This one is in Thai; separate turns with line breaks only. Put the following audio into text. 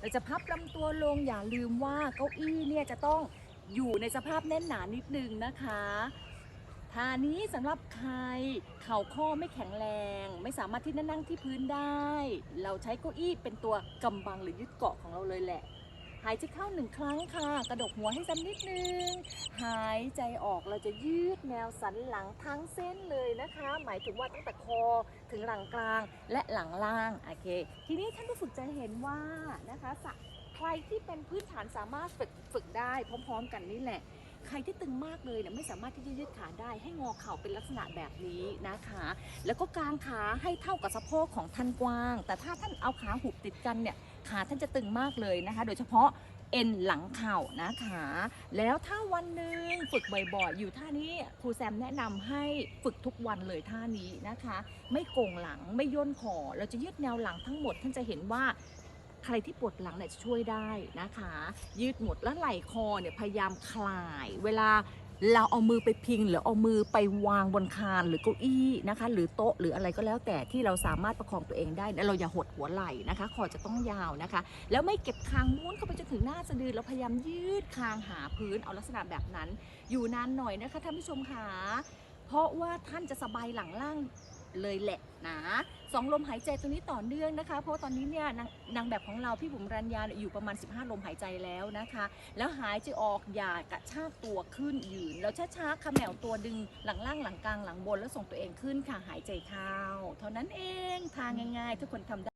เราจะพับลำตัวลงอย่าลืมว่าเก้าอี้เนี่ยจะต้องอยู่ในสภาพแน่นหนานิดนึงนะคะท่านี้สำหรับใครเข่าข้อไม่แข็งแรง ไม่สามารถที่จะนั่งที่พื้นได้ เราใช้เก้าอี้เป็นตัวกำบังหรือยึดเกาะของเราเลยแหละ หายใจเข้าหนึ่งครั้งค่ะ กระดกหัวให้ซ้ำนิดนึง หายใจออกเราจะยืดแนวสันหลังทั้งเส้นเลยนะคะ หมายถึงว่าตั้งแต่คอถึงหลังกลางและหลังล่างโอเค ทีนี้ท่านผู้ฝึกจะเห็นว่านะคะสะใครที่เป็นพื้นฐานสามารถฝึกฝึกได้พร้อม ๆ กันนี่แหละ ใครที่ตึงมากเลยเนี่ยไม่สามารถที่จะยืดขาได้ ให้งอเข่าเป็นลักษณะแบบนี้นะคะ แล้วก็กางขาให้เท่ากับสะโพกของท่านกว้าง แต่ถ้าท่านเอาขาหุบติดกันเนี่ยขาท่านจะตึงมากเลยนะคะ โดยเฉพาะเอ็นหลังเข่านะคะ แล้วถ้าวันหนึ่งฝึกบ่อยๆ อยู่ท่านี้ครูแซมแนะนำให้ฝึกทุกวันเลยท่านี้นะคะ ไม่โก่งหลังไม่ย่นคอเราจะยืดแนวหลังทั้งหมดท่านจะเห็นว่า ใครที่ปวดหลังเนี่ยจะช่วยได้นะคะ ยืดหมดแล้วไหล่คอเนี่ยพยายามคลาย เวลาเราเอามือไปพิงหรือเอามือไปวางบนคานหรือเก้าอี้นะคะ หรือโต๊ะหรืออะไรก็แล้วแต่ที่เราสามารถประคองตัวเองได้เราอย่าหดหัวไหล่นะคะ คอจะต้องยาวนะคะ แล้วไม่เก็บคางม้วนเข้าไปจนถึงหน้าสะดือเราพยายามยืดคางหาพื้นเอาลักษณะแบบนั้น อยู่นานหน่อยนะคะท่านผู้ชมค่ะเพราะว่าท่านจะสบายหลังล่าง เลยแหละนะสองลมหายใจตรงนี้ต่อเนื่องนะคะ เพราะว่าตอนนี้เนี่ยนางนางแบบของเราพี่บุ๋มรัญญาอยู่ประมาณ 15 ลมหายใจแล้วนะคะ แล้วหายใจออกอย่ากระชากตัวขึ้นยืน แล้วช้าๆขมแมวตัวดึงหลังล่างหลังกลางหลังบนแล้วส่งตัวเองขึ้นค่ะหายใจเข้าเท่านั้นเองทางง่ายๆ ทุกคนทำได้